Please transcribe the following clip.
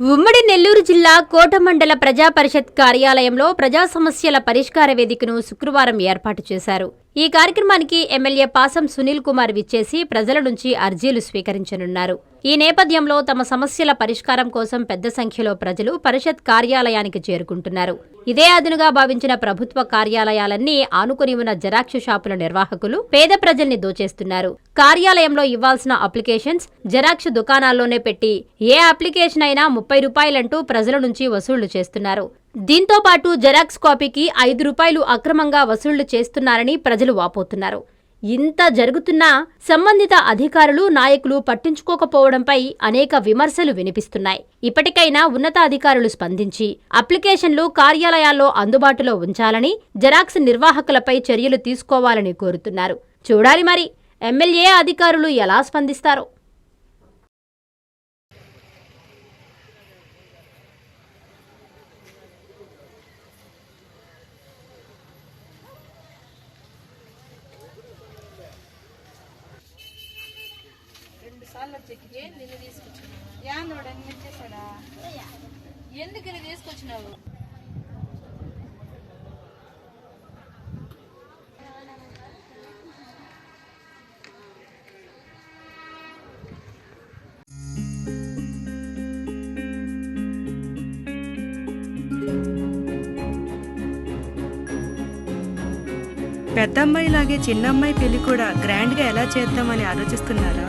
ఉమ్మడి నెల్లూరు జిల్లా కోటమండల ప్రజా పరిషత్ కార్యాలయంలో ప్రజా సమస్యల పరిష్కార వేదికను శుక్రవారం ఏర్పాటు చేశారు. ఈ కార్యక్రమానికి ఎమ్మెల్యే పాసం సునీల్ కుమార్ విచ్చేసి ప్రజల నుంచి అర్జీలు స్వీకరించనున్నారు. ఈ నేపథ్యంలో తమ సమస్యల పరిష్కారం కోసం పెద్ద సంఖ్యలో ప్రజలు పరిషత్ కార్యాలయానికి చేరుకుంటున్నారు. ఇదే అదునుగా భావించిన ప్రభుత్వ కార్యాలయాలన్నీ ఆనుకుని ఉన్న జెరాక్స్ షాపుల నిర్వాహకులు పేద ప్రజల్ని దోచేస్తున్నారు. కార్యాలయంలో ఇవ్వాల్సిన అప్లికేషన్స్ జెరాక్స్ దుకాణాల్లోనే పెట్టి ఏ అప్లికేషన్ అయినా ముప్పై రూపాయలంటూ ప్రజల నుంచి వసూళ్ళు చేస్తున్నారు. దీంతో పాటు జెరాక్స్ కాపీకి ఐదు రూపాయలు అక్రమంగా వసూళ్ళు చేస్తున్నారని ప్రజలు వాపోతున్నారు. ఇంత జరుగుతున్నా సంబంధిత అధికారులు నాయకులు పట్టించుకోకపోవడంపై అనేక విమర్శలు వినిపిస్తున్నాయి. ఇప్పటికైనా ఉన్నతాధికారులు స్పందించి అప్లికేషన్లు కార్యాలయాల్లో అందుబాటులో ఉంచాలని జెరాక్స్ నిర్వాహకులపై చర్యలు తీసుకోవాలని కోరుతున్నారు. చూడాలి మరి ఎమ్మెల్యే అధికారులు ఎలా స్పందిస్తారో? సార్లు వచ్చేకి నిన్ను తీసుకొచ్చినావు యాందోడు అని మెచ్చేసాడా ఎందుకు ఇది తీసుకొచ్చినావు? పెద్దమ్మాయిలాగే చిన్నమ్మాయి పెళ్ళి కూడా గ్రాండ్గా ఎలా చేద్దామని ఆలోచిస్తున్నారా?